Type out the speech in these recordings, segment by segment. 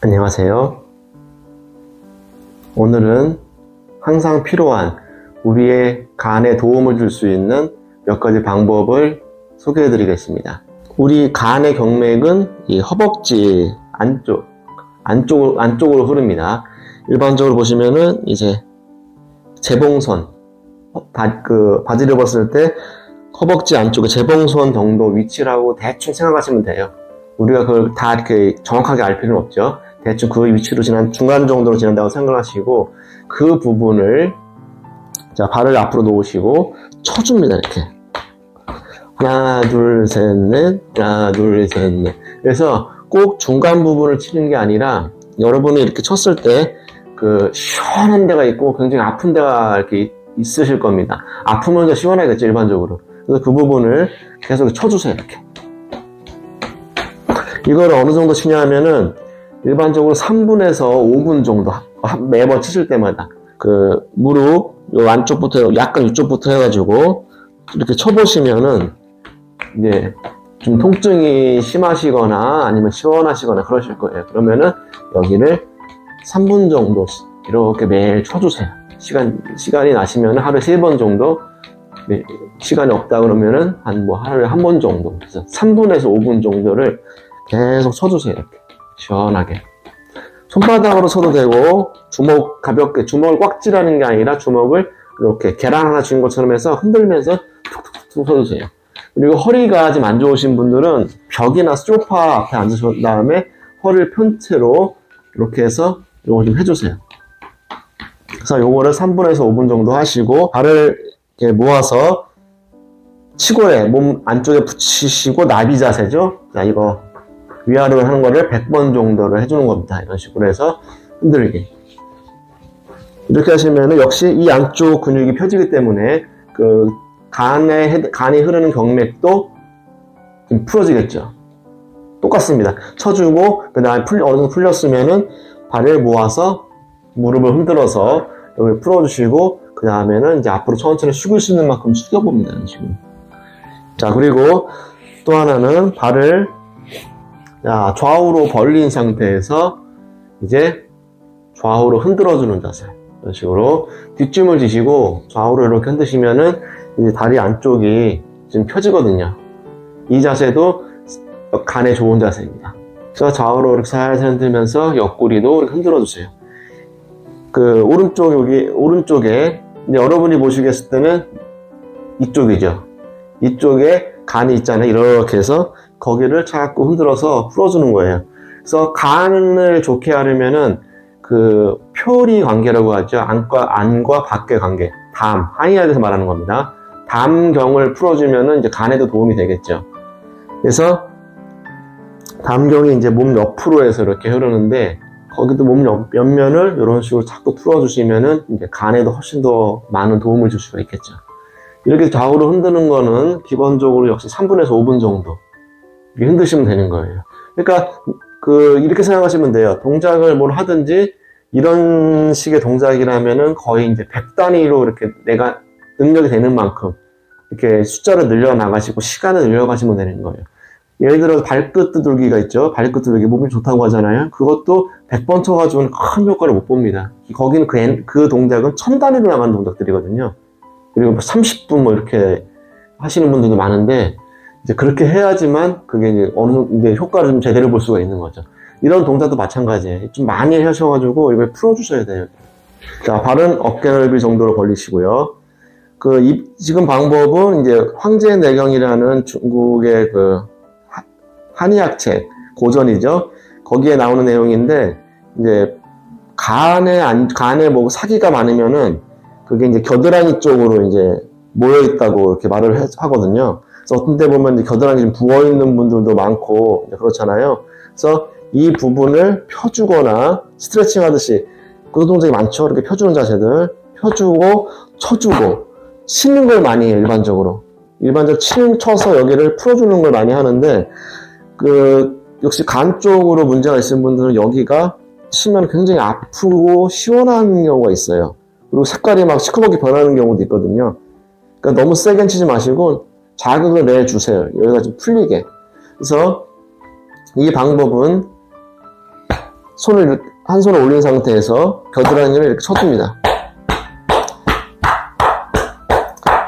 안녕하세요. 오늘은 항상 필요한 우리의 간에 도움을 줄 수 있는 몇 가지 방법을 소개해 드리겠습니다. 우리 간의 경맥은 이 허벅지 안쪽, 안쪽, 안쪽으로 흐릅니다. 일반적으로 보시면은 이제 재봉선, 어, 바, 그, 바지를 벗을 때 허벅지 안쪽에 재봉선 정도 위치라고 대충 생각하시면 돼요. 우리가 그걸 다 이렇게 정확하게 알 필요는 없죠. 대충 그 위치로 지난 중간 정도로 지난다고 생각하시고 그 부분을 자 발을 앞으로 놓으시고 쳐줍니다 이렇게. 하나 둘셋넷. 하나 둘셋넷. 그래서 꼭 중간 부분을 치는 게 아니라 여러분이 이렇게 쳤을 때 그 시원한 데가 있고 굉장히 아픈 데가 이렇게 있으실 겁니다. 아프면 더 시원하겠죠 일반적으로. 그래서 그 부분을 계속 쳐주세요 이렇게. 이걸 어느 정도 치냐 하면은 일반적으로 3분에서 5분 정도 한- 매번 치실 때마다 그 무릎 요 안쪽부터 약간 이쪽부터 해가지고 이렇게 쳐보시면은 이제 좀 통증이 심하시거나 아니면 시원하시거나 그러실 거예요. 그러면은 여기를 3분 정도 이렇게 매일 쳐주세요. 시간 시간이 나시면 하루에 3번 정도 네, 시간이 없다 그러면은 한 뭐 하루에 한 번 정도 그래서 3분에서 5분 정도를 계속 쳐주세요. 이렇게. 시원하게. 손바닥으로 쳐도 되고, 주먹 가볍게, 주먹을 꽉 찌라는 게 아니라 주먹을 이렇게 계란 하나 쥐는 것처럼 해서 흔들면서 툭툭툭 쳐주세요. 그리고 허리가 좀 안 좋으신 분들은 벽이나 소파 앞에 앉으신 다음에 허리를 편 채로 이렇게 해서 요거 좀 해주세요. 그래서 요거를 3분에서 5분 정도 하시고, 발을 이렇게 모아서 치골에 몸 안쪽에 붙이시고 나비 자세죠? 자, 이거 위아래로 하는 거를 100번 정도를 해주는 겁니다. 이런 식으로 해서 흔들기. 이렇게 하시면 역시 이 안쪽 근육이 펴지기 때문에 그 간에, 헤- 간이 흐르는 경맥도 좀 풀어지겠죠. 똑같습니다. 쳐주고, 그 다음에 풀, 어느 정도 풀렸으면은 발을 모아서 무릎을 흔들어서 여기 풀어주시고, 그 다음에는 이제 앞으로 천천히 숙일 수 있는 만큼 숙여봅니다. 식으로. 자, 그리고 또 하나는 발을 자, 좌우로 벌린 상태에서 이제 좌우로 흔들어주는 자세. 이런 식으로 뒷짐을 지시고 좌우로 이렇게 흔드시면은 이제 다리 안쪽이 좀 펴지거든요. 이 자세도 간에 좋은 자세입니다. 그래서 좌우로 이렇게 살살 흔들면서 옆구리도 이렇게 흔들어 주세요. 그 오른쪽 여기 오른쪽에 여러분이 보시겠을 때는 이쪽이죠. 이쪽에 간이 있잖아요. 이렇게 해서 거기를 자꾸 흔들어서 풀어주는 거예요. 그래서 간을 좋게 하려면은 그 표리 관계라고 하죠. 안과 안과 밖의 관계, 담 한의학에서 말하는 겁니다. 담경을 풀어주면은 이제 간에도 도움이 되겠죠. 그래서 담경이 이제 몸 옆으로 해서 이렇게 흐르는데 거기도 몸 옆, 옆면을 이런 식으로 자꾸 풀어주시면은 이제 간에도 훨씬 더 많은 도움을 줄 수가 있겠죠. 이렇게 좌우로 흔드는 거는 기본적으로 역시 3분에서 5분 정도 흔드시면 되는 거예요. 그러니까 그 이렇게 생각하시면 돼요. 동작을 뭘 하든지 이런 식의 동작이라면은 거의 이제 100 단위로 이렇게 내가 능력이 되는 만큼 이렇게 숫자를 늘려 나가시고 시간을 늘려 가시면 되는 거예요. 예를 들어 발끝 두들기가 있죠. 발끝 두들기 몸이 좋다고 하잖아요. 그것도 100번 쳐가지고는 큰 효과를 못 봅니다. 거기는 그, 엔- 그 동작은 천 단위로 나가는 동작들이거든요. 그리고 30분 뭐 이렇게 하시는 분들도 많은데 이제 그렇게 해야지만 그게 이제 어느 이제 효과를 좀 제대로 볼 수가 있는 거죠. 이런 동작도 마찬가지예요. 좀 많이 하셔가지고 이걸 풀어주셔야 돼요. 자, 발은 어깨 넓이 정도로 벌리시고요. 그 이- 지금 방법은 이제 황제 내경이라는 중국의 그 하- 한의학 책 고전이죠. 거기에 나오는 내용인데 이제 간에 안, 간에 뭐 사기가 많으면은 그게 이제 겨드랑이 쪽으로 이제 모여 있다고 이렇게 말을 해- 하거든요. 어떤 때 보면 겨드랑이 좀 부어 있는 분들도 많고 그렇잖아요. 그래서 이 부분을 펴주거나 스트레칭 하듯이 그 동작이 많죠. 이렇게 펴주는 자세들 펴주고 쳐주고 치는 걸 많이 해요. 일반적으로 일반적으로 치는 쳐서 여기를 풀어주는 걸 많이 하는데 그 역시 간 쪽으로 문제가 있는 분들은 여기가 치면 굉장히 아프고 시원한 경우가 있어요. 그리고 색깔이 막 시커멓게 변하는 경우도 있거든요. 그러니까 너무 세게 치지 마시고 자극을 내주세요. 여기가 좀 풀리게. 그래서 이 방법은 손을 한 손을 올린 상태에서 겨드랑이를 이렇게 쳐줍니다.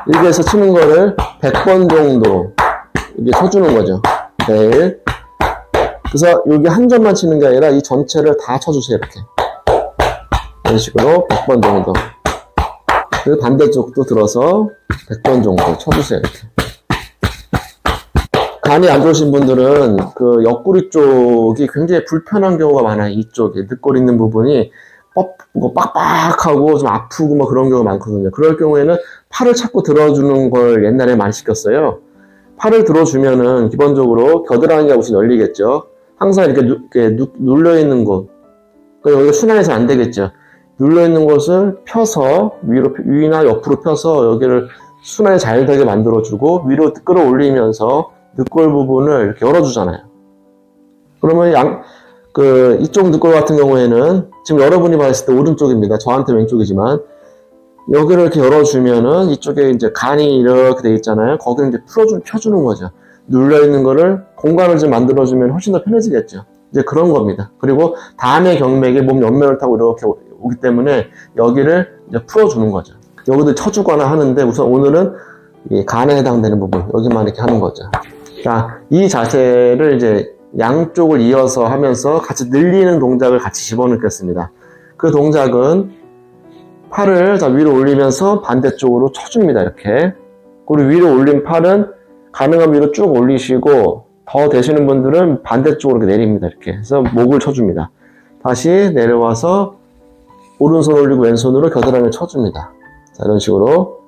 이렇게 해서 치는 거를 100번 정도 이렇게 쳐주는 거죠. 매일. 그래서 여기 한 점만 치는 게 아니라 이 전체를 다 쳐주세요. 이렇게. 이런 식으로 100번 정도. 그 반대쪽도 들어서 100번 정도 쳐주세요. 이렇게. 간이 안 좋으신 분들은 그 옆구리 쪽이 굉장히 불편한 경우가 많아요. 이쪽에 늑골 있는 부분이 뻑, 뭐 빡빡하고 좀 아프고 뭐 그런 경우가 많거든요. 그럴 경우에는 팔을 자꾸 들어주는 걸 옛날에 많이 시켰어요. 팔을 들어주면은 기본적으로 겨드랑이가 우선 열리겠죠. 항상 이렇게, 누, 이렇게 누- 눌려있는 곳. 그 여기가 순환해서 안 되겠죠. 눌려있는 곳을 펴서 위로, 위나 옆으로 펴서 여기를 순환이 잘 되게 만들어주고 위로 끌어올리면서 늑골 부분을 이렇게 열어주잖아요. 그러면 양, 그, 이쪽 늑골 같은 경우에는 지금 여러분이 봤을 때 오른쪽입니다. 저한테 왼쪽이지만 여기를 이렇게 열어주면은 이쪽에 이제 간이 이렇게 돼 있잖아요. 거기를 이제 풀어주, 펴주는 거죠. 눌려있는 거를 공간을 좀 만들어주면 훨씬 더 편해지겠죠. 이제 그런 겁니다. 그리고 다음의 경맥이 몸 옆면을 타고 이렇게 오- 오기 때문에 여기를 이제 풀어주는 거죠. 여기도 쳐주거나 하는데 우선 오늘은 이 간에 해당되는 부분, 여기만 이렇게 하는 거죠. 자, 이 자세를 이제 양쪽을 이어서 하면서 같이 늘리는 동작을 같이 집어넣겠습니다. 그 동작은 팔을 자 위로 올리면서 반대쪽으로 쳐줍니다. 이렇게. 그리고 위로 올린 팔은 가능한 위로 쭉 올리시고 더 되시는 분들은 반대쪽으로 이렇게 내립니다. 이렇게 해서 목을 쳐줍니다. 다시 내려와서 오른손 올리고 왼손으로 겨드랑이를 쳐줍니다. 자, 이런 식으로.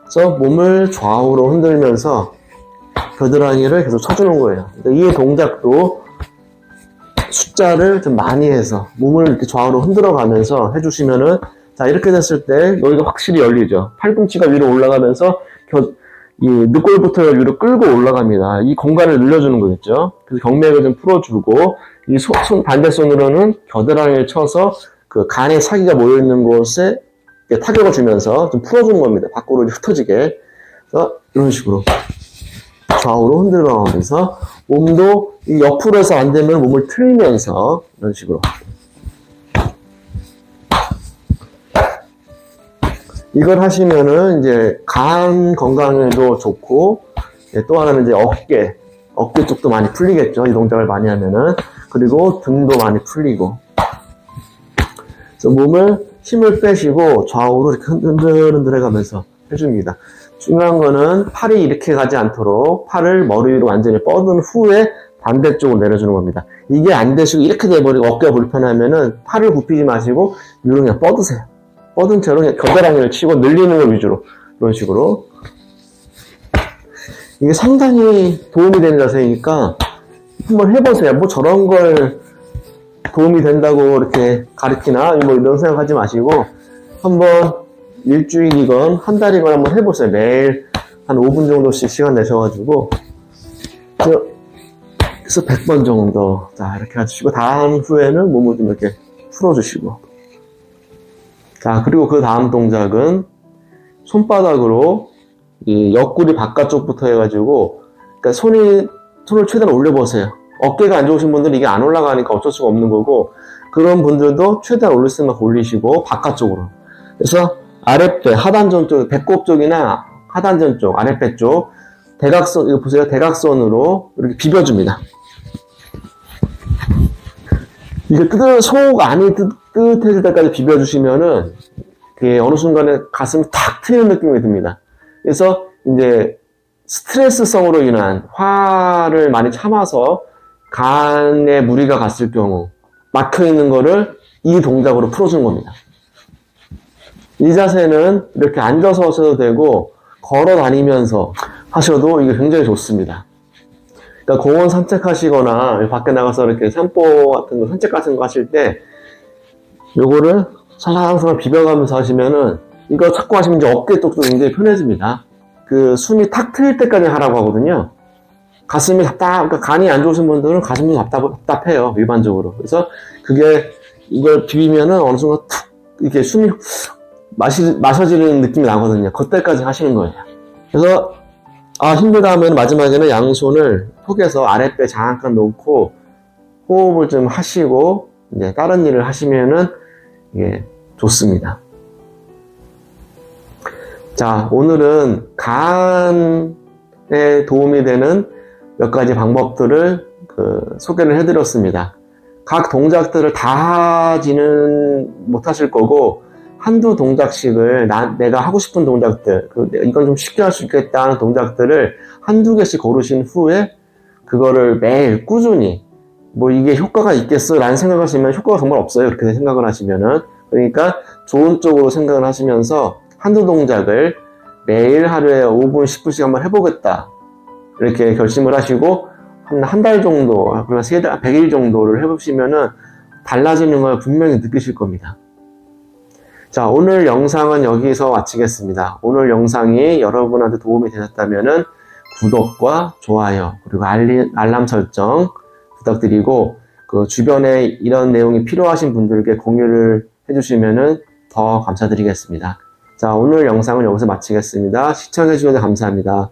그래서 몸을 좌우로 흔들면서 겨드랑이를 계속 쳐주는 거예요. 근데 이 동작도 숫자를 좀 많이 해서 몸을 이렇게 좌우로 흔들어 가면서 해주시면은 자 이렇게 됐을 때 여기가 확실히 열리죠. 팔꿈치가 위로 올라가면서 겨, 이 늑골부터 위로 끌고 올라갑니다. 이 공간을 늘려주는 거겠죠. 그래서 경맥을 좀 풀어주고 이 손, 손 반대 손으로는 겨드랑이를 쳐서 그 간에 사기가 모여 있는 곳에 타격을 주면서 좀 풀어주는 겁니다. 밖으로 흩어지게. 그래서 이런 식으로 좌우로 흔들어 가면서 몸도 이 옆으로 해서 안 되면 몸을 틀면서 이런 식으로. 이걸 하시면은 이제 간 건강에도 좋고 예, 또 하나는 이제 어깨 어깨 쪽도 많이 풀리겠죠. 이 동작을 많이 하면은. 그리고 등도 많이 풀리고. 그래서 몸을 힘을 빼시고 좌우로 이렇게 흔들흔들 해가면서 해줍니다. 중요한 거는 팔이 이렇게 가지 않도록 팔을 머리 위로 완전히 뻗은 후에 반대쪽으로 내려주는 겁니다. 이게 안 되시고 이렇게 돼버리고 어깨가 불편하면은 팔을 굽히지 마시고 위로 그냥 뻗으세요. 뻗은 채로 겨드랑이를 치고 늘리는 걸 위주로 이런 식으로 이게 상당히 도움이 되는 자세니까 한번 해보세요. 뭐 저런 걸 도움이 된다고 이렇게 가르치나 뭐 이런 생각하지 마시고 한번 일주일이건 한 달이건 한번 해보세요. 매일 한 5분 정도씩 시간 내셔가지고 그- 그래서 100번 정도 자 이렇게 해주시고 다음 후에는 몸을 좀 이렇게 풀어주시고 자 그리고 그 다음 동작은 손바닥으로 이 옆구리 바깥쪽부터 해가지고 그러니까 손이 손을 최대한 올려보세요. 어깨가 안 좋으신 분들은 이게 안 올라가니까 어쩔 수가 없는 거고 그런 분들도 최대한 올릴 수 있는 만큼 올리시고 바깥쪽으로 그래서 아랫배 하단전 쪽 배꼽 쪽이나 하단전 쪽 아랫배 쪽 대각선 이거 보세요 대각선으로 이렇게 비벼줍니다. 이게 뜨뜻 속 안이 뜨, 뜨뜻해질 때까지 비벼주시면은 그게 어느 순간에 가슴이 탁 트이는 느낌이 듭니다. 그래서 이제 스트레스성으로 인한 화를 많이 참아서 간에 무리가 갔을 경우 막혀 있는 거를 이 동작으로 풀어주는 겁니다. 이 자세는 이렇게 앉아서 하셔도 되고 걸어 다니면서 하셔도 이게 굉장히 좋습니다. 그러니까 공원 산책하시거나 밖에 나가서 이렇게 산보 같은 거 산책 같은 거 하실 때 요거를 살랑살랑 비벼가면서 하시면은 이거 자꾸 하시면 이제 어깨 쪽도 굉장히 편해집니다. 그 숨이 탁 트일 때까지 하라고 하거든요. 가슴이 답답, 그러니까 간이 안 좋으신 분들은 가슴이 답답, 답답해요, 일반적으로. 그래서 그게 이걸 비비면은 어느 순간 툭, 이렇게 숨이 마시, 마셔지는 느낌이 나거든요. 그때까지 하시는 거예요. 그래서, 아, 힘들다 하면 마지막에는 양손을 톡에서 아랫배 잠깐 놓고 호흡을 좀 하시고 이제 다른 일을 하시면은 이게 좋습니다. 자, 오늘은 간에 도움이 되는 몇 가지 방법들을 그 소개를 해드렸습니다. 각 동작들을 다 하지는 못하실 거고, 한두 동작씩을 나, 내가 하고 싶은 동작들, 그, 이건 좀 쉽게 할 수 있겠다 하는 동작들을 한두 개씩 고르신 후에 그거를 매일 꾸준히 뭐 이게 효과가 있겠어 라는 생각을 하시면 효과가 정말 없어요. 그렇게 생각을 하시면은. 그러니까 좋은 쪽으로 생각을 하시면서 한두 동작을 매일 하루에 5분, 10분씩 한번 해보겠다. 이렇게 결심을 하시고 한 한 달 정도, 그러면 세 달, 100일 정도를 해보시면은 달라지는 걸 분명히 느끼실 겁니다. 자, 오늘 영상은 여기서 마치겠습니다. 오늘 영상이 여러분한테 도움이 되셨다면은 구독과 좋아요, 그리고 알림, 알람 설정 부탁드리고, 그 주변에 이런 내용이 필요하신 분들께 공유를 해주시면은 더 감사드리겠습니다. 자, 오늘 영상은 여기서 마치겠습니다. 시청해주셔서 감사합니다.